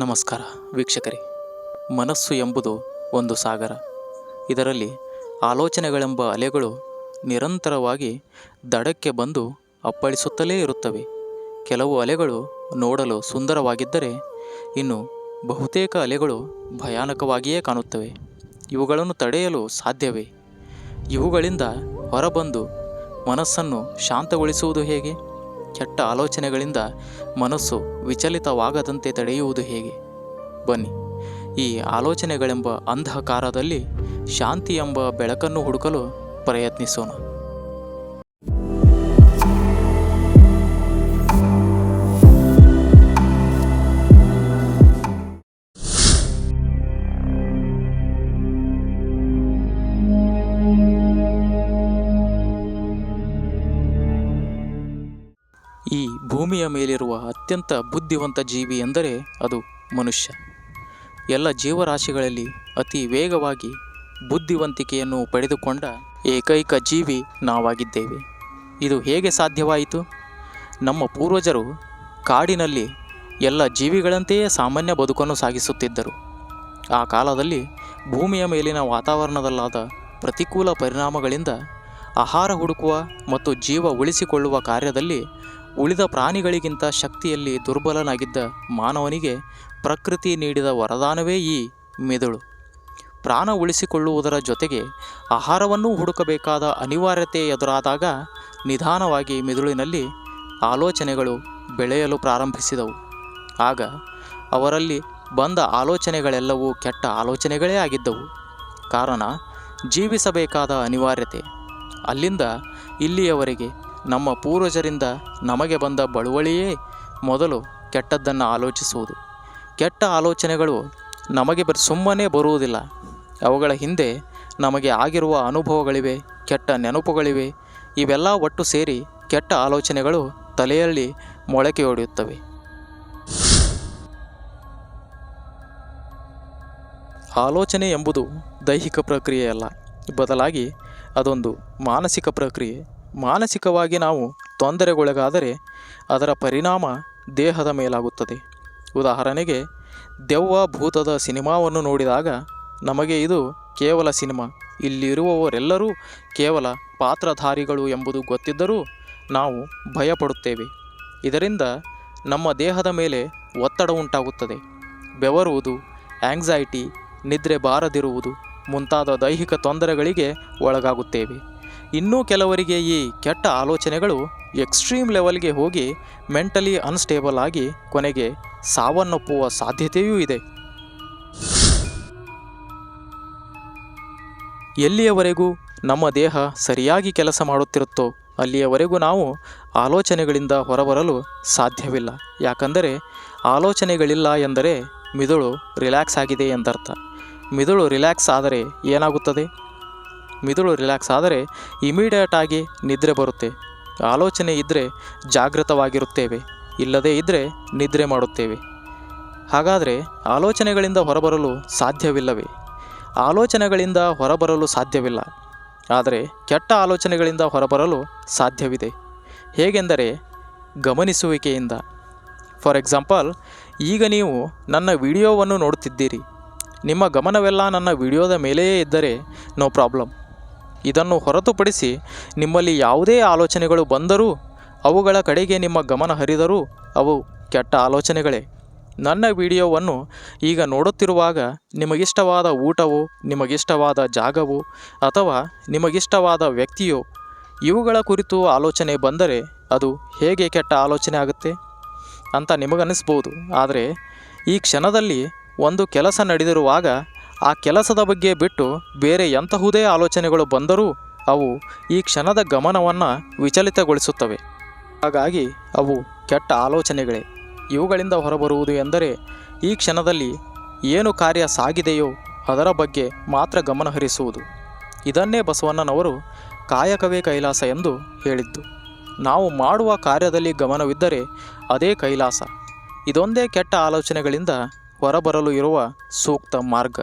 ನಮಸ್ಕಾರ ವೀಕ್ಷಕರೇ. ಮನಸ್ಸು ಎಂಬುದು ಒಂದು ಸಾಗರ. ಇದರಲ್ಲಿ ಆಲೋಚನೆಗಳೆಂಬ ಅಲೆಗಳು ನಿರಂತರವಾಗಿ ದಡಕ್ಕೆ ಬಂದು ಅಪ್ಪಳಿಸುತ್ತಲೇ ಇರುತ್ತವೆ. ಕೆಲವು ಅಲೆಗಳು ನೋಡಲು ಸುಂದರವಾಗಿದ್ದರೆ ಇನ್ನು ಬಹುತೇಕ ಅಲೆಗಳು ಭಯಾನಕವಾಗಿಯೇ ಕಾಣುತ್ತವೆ. ಇವುಗಳನ್ನು ತಡೆಯಲು ಸಾಧ್ಯವೇ? ಇವುಗಳಿಂದ ಹೊರಬಂದು ಮನಸ್ಸನ್ನು ಶಾಂತಗೊಳಿಸುವುದು ಹೇಗೆ? ಕೆಟ್ಟ ಆಲೋಚನೆಗಳಿಂದ ಮನಸ್ಸು ವಿಚಲಿತವಾಗದಂತೆ ತಡೆಯುವುದು ಹೇಗೆ? ಬನ್ನಿ. ಈ ಆಲೋಚನೆಗಳೆಂಬ ಅಂಧಕಾರದಲ್ಲಿ ಶಾಂತಿ ಎಂಬ ಬೆಳಕನ್ನು ಹುಡುಕಲು ಪ್ರಯತ್ನಿಸೋಣ. ಭೂಮಿಯ ಮೇಲಿರುವ ಅತ್ಯಂತ ಬುದ್ಧಿವಂತ ಜೀವಿ ಎಂದರೆ ಅದು ಮನುಷ್ಯ. ಎಲ್ಲ ಜೀವರಾಶಿಗಳಲ್ಲಿ ಅತಿ ವೇಗವಾಗಿ ಬುದ್ಧಿವಂತಿಕೆಯನ್ನು ಪಡೆದುಕೊಂಡ ಏಕೈಕ ಜೀವಿ ನಾವಾಗಿದ್ದೇವೆ. ಇದು ಹೇಗೆ ಸಾಧ್ಯವಾಯಿತು? ನಮ್ಮ ಪೂರ್ವಜರು ಕಾಡಿನಲ್ಲಿ ಎಲ್ಲ ಜೀವಿಗಳಂತೆಯೇ ಸಾಮಾನ್ಯ ಬದುಕನ್ನು ಸಾಗಿಸುತ್ತಿದ್ದರು. ಆ ಕಾಲದಲ್ಲಿ ಭೂಮಿಯ ಮೇಲಿನ ವಾತಾವರಣದಲ್ಲಾದ ಪ್ರತಿಕೂಲ ಪರಿಣಾಮಗಳಿಂದ ಆಹಾರ ಹುಡುಕುವ ಮತ್ತು ಜೀವ ಉಳಿಸಿಕೊಳ್ಳುವ ಕಾರ್ಯದಲ್ಲಿ ಉಳಿದ ಪ್ರಾಣಿಗಳಿಗಿಂತ ಶಕ್ತಿಯಲ್ಲಿ ದುರ್ಬಲನಾಗಿದ್ದ ಮಾನವನಿಗೆ ಪ್ರಕೃತಿ ನೀಡಿದ ವರದಾನವೇ ಈ ಮೆದುಳು. ಪ್ರಾಣ ಉಳಿಸಿಕೊಳ್ಳುವುದರ ಜೊತೆಗೆ ಆಹಾರವನ್ನು ಹುಡುಕಬೇಕಾದ ಅನಿವಾರ್ಯತೆ ಎದುರಾದಾಗ ನಿಧಾನವಾಗಿ ಮೆದುಳಿನಲ್ಲಿ ಆಲೋಚನೆಗಳು ಬೆಳೆಯಲು ಪ್ರಾರಂಭಿಸಿದವು. ಆಗ ಅವರಲ್ಲಿ ಬಂದ ಆಲೋಚನೆಗಳೆಲ್ಲವೂ ಕೆಟ್ಟ ಆಲೋಚನೆಗಳೇ ಆಗಿದ್ದವು. ಕಾರಣ, ಜೀವಿಸಬೇಕಾದ ಅನಿವಾರ್ಯತೆ. ಅಲ್ಲಿಂದ ಇಲ್ಲಿಯವರೆಗೆ ನಮ್ಮ ಪೂರ್ವಜರಿಂದ ನಮಗೆ ಬಂದ ಬಳುವಳಿಯೇ ಮೊದಲು ಕೆಟ್ಟದ್ದನ್ನು ಆಲೋಚಿಸುವುದು. ಕೆಟ್ಟ ಆಲೋಚನೆಗಳು ನಮಗೆ ಬರ್, ಸುಮ್ಮನೆ ಬರುವುದಿಲ್ಲ. ಅವುಗಳ ಹಿಂದೆ ನಮಗೆ ಆಗಿರುವ ಅನುಭವಗಳಿವೆ, ಕೆಟ್ಟ ನೆನಪುಗಳಿವೆ. ಇವೆಲ್ಲ ಒಟ್ಟು ಸೇರಿ ಕೆಟ್ಟ ಆಲೋಚನೆಗಳು ತಲೆಯಲ್ಲಿ ಮೊಳಕೆಯೊಡೆಯುತ್ತವೆ ಆಲೋಚನೆ ಎಂಬುದು ದೈಹಿಕ ಪ್ರಕ್ರಿಯೆಯಲ್ಲ. ಬದಲಾಗಿ ಅದೊಂದು ಮಾನಸಿಕ ಪ್ರಕ್ರಿಯೆ. ಮಾನಸಿಕವಾಗಿ ನಾವು ತೊಂದರೆಗೊಳಗಾದರೆ ಅದರ ಪರಿಣಾಮ ದೇಹದ ಮೇಲಾಗುತ್ತದೆ. ಉದಾಹರಣೆಗೆ, ದೆವ್ವ ಭೂತದ ಸಿನಿಮಾವನ್ನು ನೋಡಿದಾಗ ನಮಗೆ ಇದು ಕೇವಲ ಸಿನಿಮಾ. ಇಲ್ಲಿರುವವರೆಲ್ಲರೂ ಕೇವಲ ಪಾತ್ರಧಾರಿಗಳು ಎಂಬುದು ಗೊತ್ತಿದ್ದರೂ ನಾವು ಭಯಪಡುತ್ತೇವೆ. ಇದರಿಂದ ನಮ್ಮ ದೇಹದ ಮೇಲೆ ಒತ್ತಡ ಉಂಟಾಗುತ್ತದೆ. ಬೆವರುವುದು ಆಂಗ್ಸೈಟಿ ನಿದ್ರೆ ಬಾರದಿರುವುದು ಮುಂತಾದ ದೈಹಿಕ ತೊಂದರೆಗಳಿಗೆ ಒಳಗಾಗುತ್ತೇವೆ. ಇನ್ನೂ ಕೆಲವರಿಗೆ ಈ ಕೆಟ್ಟ ಆಲೋಚನೆಗಳು ಎಕ್ಸ್ಟ್ರೀಮ್ ಲೆವೆಲ್ಗೆ ಹೋಗಿ ಮೆಂಟಲಿ ಅನ್ಸ್ಟೇಬಲ್ ಆಗಿ ಕೊನೆಗೆ ಸಾವನ್ನಪ್ಪುವ ಸಾಧ್ಯತೆಯೂ ಇದೆ. ಎಲ್ಲಿಯವರೆಗೂ ನಮ್ಮ ದೇಹ ಸರಿಯಾಗಿ ಕೆಲಸ ಮಾಡುತ್ತಿರುತ್ತೋ ಅಲ್ಲಿಯವರೆಗೂ ನಾವು ಆಲೋಚನೆಗಳಿಂದ ಹೊರಬರಲು ಸಾಧ್ಯವಿಲ್ಲ. ಯಾಕಂದರೆ ಆಲೋಚನೆಗಳಿಲ್ಲ ಎಂದರೆ ಮಿದುಳು ರಿಲ್ಯಾಕ್ಸ್ ಆಗಿದೆ ಎಂದರ್ಥ. ಮಿದುಳು ರಿಲ್ಯಾಕ್ಸ್ ಆದರೆ ಏನಾಗುತ್ತದೆ? ಮಿದುಳು ರಿಲ್ಯಾಕ್ಸ್ ಆದರೆ ಇಮಿಡಿಯೇಟಾಗಿ ನಿದ್ರೆ ಬರುತ್ತೆ. ಆಲೋಚನೆ ಇದ್ದರೆ ಜಾಗೃತವಾಗಿರುತ್ತೇವೆ, ಇಲ್ಲದೇ ಇದ್ದರೆ ನಿದ್ರೆ ಮಾಡುತ್ತೇವೆ. ಹಾಗಾದರೆ ಆಲೋಚನೆಗಳಿಂದ ಹೊರಬರಲು ಸಾಧ್ಯವಿಲ್ಲವೇ? ಆಲೋಚನೆಗಳಿಂದ ಹೊರಬರಲು ಸಾಧ್ಯವಿಲ್ಲ, ಆದರೆ ಕೆಟ್ಟ ಆಲೋಚನೆಗಳಿಂದ ಹೊರಬರಲು ಸಾಧ್ಯವಿದೆ. ಹೇಗೆಂದರೆ ಗಮನಿಸುವಿಕೆಯಿಂದ. ಫಾರ್ ಎಕ್ಸಾಂಪಲ್, ಈಗ ನೀವು ನನ್ನ ವಿಡಿಯೋವನ್ನು ನೋಡುತ್ತಿದ್ದೀರಿ. ನಿಮ್ಮ ಗಮನವೆಲ್ಲ ನನ್ನ ವಿಡಿಯೋದ ಮೇಲೆಯೇ ಇದ್ದರೆ ನೋ ಪ್ರಾಬ್ಲಮ್. ಇದನ್ನು ಹೊರತುಪಡಿಸಿ ನಿಮ್ಮಲ್ಲಿ ಯಾವುದೇ ಆಲೋಚನೆಗಳು ಬಂದರೂ ಅವುಗಳ ಕಡೆಗೆ ನಿಮ್ಮ ಗಮನ ಹರಿದರೂ ಅವು ಕೆಟ್ಟ ಆಲೋಚನೆಗಳೇ. ನನ್ನ ವಿಡಿಯೋವನ್ನು ಈಗ ನೋಡುತ್ತಿರುವಾಗ ನಿಮಗಿಷ್ಟವಾದ ಊಟವು, ನಿಮಗಿಷ್ಟವಾದ ಜಾಗವು ಅಥವಾ ನಿಮಗಿಷ್ಟವಾದ ವ್ಯಕ್ತಿಯೋ ಇವುಗಳ ಕುರಿತು ಆಲೋಚನೆ ಬಂದರೆ ಅದು ಹೇಗೆ ಕೆಟ್ಟ ಆಲೋಚನೆ ಆಗುತ್ತೆ ಅಂತ ನಿಮಗನ್ನಿಸ್ಬೋದು. ಆದರೆ ಈ ಕ್ಷಣದಲ್ಲಿ ಒಂದು ಕೆಲಸ ನಡೆದಿರುವಾಗ ಆ ಕೆಲಸದ ಬಗ್ಗೆ ಬಿಟ್ಟು ಬೇರೆ ಎಂತಹುದೇ ಆಲೋಚನೆಗಳು ಬಂದರೂ ಅವು ಈ ಕ್ಷಣದ ಗಮನವನ್ನು ವಿಚಲಿತಗೊಳಿಸುತ್ತವೆ. ಹಾಗಾಗಿ ಅವು ಕೆಟ್ಟ ಆಲೋಚನೆಗಳೇ. ಇವುಗಳಿಂದ ಹೊರಬರುವುದು ಎಂದರೆ ಈ ಕ್ಷಣದಲ್ಲಿ ಏನು ಕಾರ್ಯ ಸಾಗಿದೆಯೋ ಅದರ ಬಗ್ಗೆ ಮಾತ್ರ ಗಮನಹರಿಸುವುದು ಇದನ್ನೇ ಬಸವಣ್ಣನವರು ಕಾಯಕವೇ ಕೈಲಾಸ ಎಂದು ಹೇಳಿದ್ದು. ನಾವು ಮಾಡುವ ಕಾರ್ಯದಲ್ಲಿ ಗಮನವಿದ್ದರೆ ಅದೇ ಕೈಲಾಸ. ಇದೊಂದೇ ಕೆಟ್ಟ ಆಲೋಚನೆಗಳಿಂದ ಹೊರಬರಲು ಇರುವ ಸೂಕ್ತ ಮಾರ್ಗ.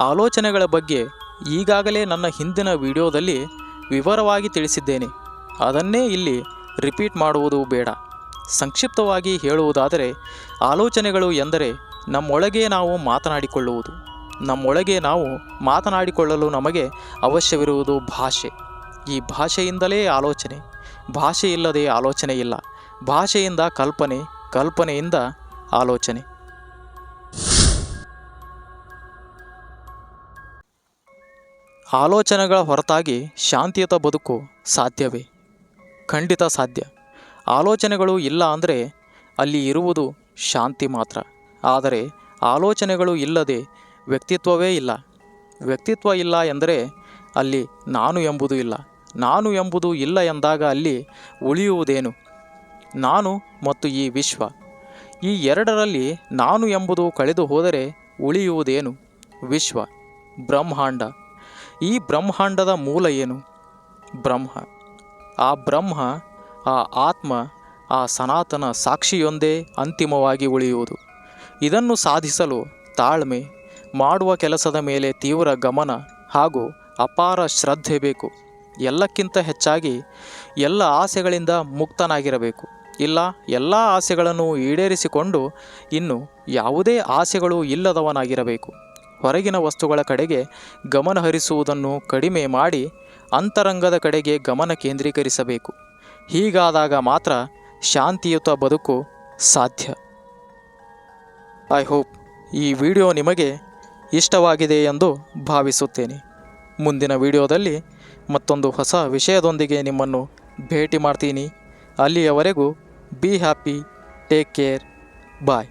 ಆಲೋಚನೆಗಳ ಬಗ್ಗೆ ಈಗಾಗಲೇ ನನ್ನ ಹಿಂದಿನ ವಿಡಿಯೋದಲ್ಲಿ ವಿವರವಾಗಿ ತಿಳಿಸಿದ್ದೇನೆ. ಅದನ್ನೇ ಇಲ್ಲಿ ರಿಪೀಟ್ ಮಾಡುವುದು ಬೇಡ. ಸಂಕ್ಷಿಪ್ತವಾಗಿ ಹೇಳುವುದಾದರೆ, ಆಲೋಚನೆಗಳು ಎಂದರೆ ನಮ್ಮೊಳಗೆ ನಾವು ಮಾತನಾಡಿಕೊಳ್ಳುವುದು. ನಮ್ಮೊಳಗೆ ನಾವು ಮಾತನಾಡಿಕೊಳ್ಳಲು ನಮಗೆ ಅವಶ್ಯವಿರುವುದು ಭಾಷೆ. ಈ ಭಾಷೆಯಿಂದಲೇ ಆಲೋಚನೆ. ಭಾಷೆ ಇಲ್ಲದೆ ಆಲೋಚನೆ ಇಲ್ಲ. ಭಾಷೆಯಿಂದ ಕಲ್ಪನೆ, ಕಲ್ಪನೆಯಿಂದ ಆಲೋಚನೆ. ಆಲೋಚನೆಗಳ ಹೊರತಾಗಿ ಶಾಂತಿಯುತ ಬದುಕು ಸಾಧ್ಯವೇ? ಖಂಡಿತ ಸಾಧ್ಯ. ಆಲೋಚನೆಗಳು ಇಲ್ಲ ಅಂದರೆ ಅಲ್ಲಿ ಇರುವುದು ಶಾಂತಿ ಮಾತ್ರ. ಆದರೆ ಆಲೋಚನೆಗಳು ಇಲ್ಲದೆ ವ್ಯಕ್ತಿತ್ವವೇ ಇಲ್ಲ. ವ್ಯಕ್ತಿತ್ವ ಇಲ್ಲ ಎಂದರೆ ಅಲ್ಲಿ ನಾನು ಎಂಬುದು ಇಲ್ಲ. ನಾನು ಎಂಬುದು ಇಲ್ಲ ಎಂದಾಗ ಅಲ್ಲಿ ಉಳಿಯುವುದೇನು? ನಾನು ಮತ್ತು ಈ ವಿಶ್ವ. ಈ ಎರಡರಲ್ಲಿ ನಾನು ಎಂಬುದು ಕಳೆದು ಹೋದರೆ ಉಳಿಯುವುದೇನು? ವಿಶ್ವ. ಬ್ರಹ್ಮಾಂಡ. ಈ ಬ್ರಹ್ಮಾಂಡದ ಮೂಲ ಏನು? ಬ್ರಹ್ಮ. ಆ ಬ್ರಹ್ಮ, ಆ ಆತ್ಮ, ಆ ಸನಾತನ ಸಾಕ್ಷಿಯೊಂದೇ ಅಂತಿಮವಾಗಿ ಉಳಿಯುವುದು. ಇದನ್ನು ಸಾಧಿಸಲು ತಾಳ್ಮೆ, ಮಾಡುವ ಕೆಲಸದ ಮೇಲೆ ತೀವ್ರ ಗಮನ ಹಾಗೂ ಅಪಾರ ಶ್ರದ್ಧೆ ಬೇಕು. ಎಲ್ಲಕ್ಕಿಂತ ಹೆಚ್ಚಾಗಿ ಎಲ್ಲ ಆಸೆಗಳಿಂದ ಮುಕ್ತನಾಗಿರಬೇಕು. ಇಲ್ಲ, ಎಲ್ಲ ಆಸೆಗಳನ್ನು ಈಡೇರಿಸಿಕೊಂಡು ಇನ್ನು ಯಾವುದೇ ಆಸೆಗಳು ಇಲ್ಲದವನಾಗಿರಬೇಕು. ಹೊರಗಿನ ವಸ್ತುಗಳ ಕಡೆಗೆ ಗಮನ ಹರಿಸುವುದನ್ನು ಕಡಿಮೆ ಮಾಡಿ ಅಂತರಂಗದ ಕಡೆಗೆ ಗಮನ ಕೇಂದ್ರೀಕರಿಸಬೇಕು. ಹೀಗಾದಾಗ ಮಾತ್ರ ಶಾಂತಿಯುತ ಬದುಕು ಸಾಧ್ಯ. ಐ ಹೋಪ್ ಈ ವಿಡಿಯೋ ನಿಮಗೆ ಇಷ್ಟವಾಗಿದೆ ಎಂದು ಭಾವಿಸುತ್ತೇನೆ. ಮುಂದಿನ ವಿಡಿಯೋದಲ್ಲಿ ಮತ್ತೊಂದು ಹೊಸ ವಿಷಯದೊಂದಿಗೆ ನಿಮ್ಮನ್ನು ಭೇಟಿ ಮಾಡ್ತೀನಿ. ಅಲ್ಲಿಯವರೆಗೂ be happy take care bye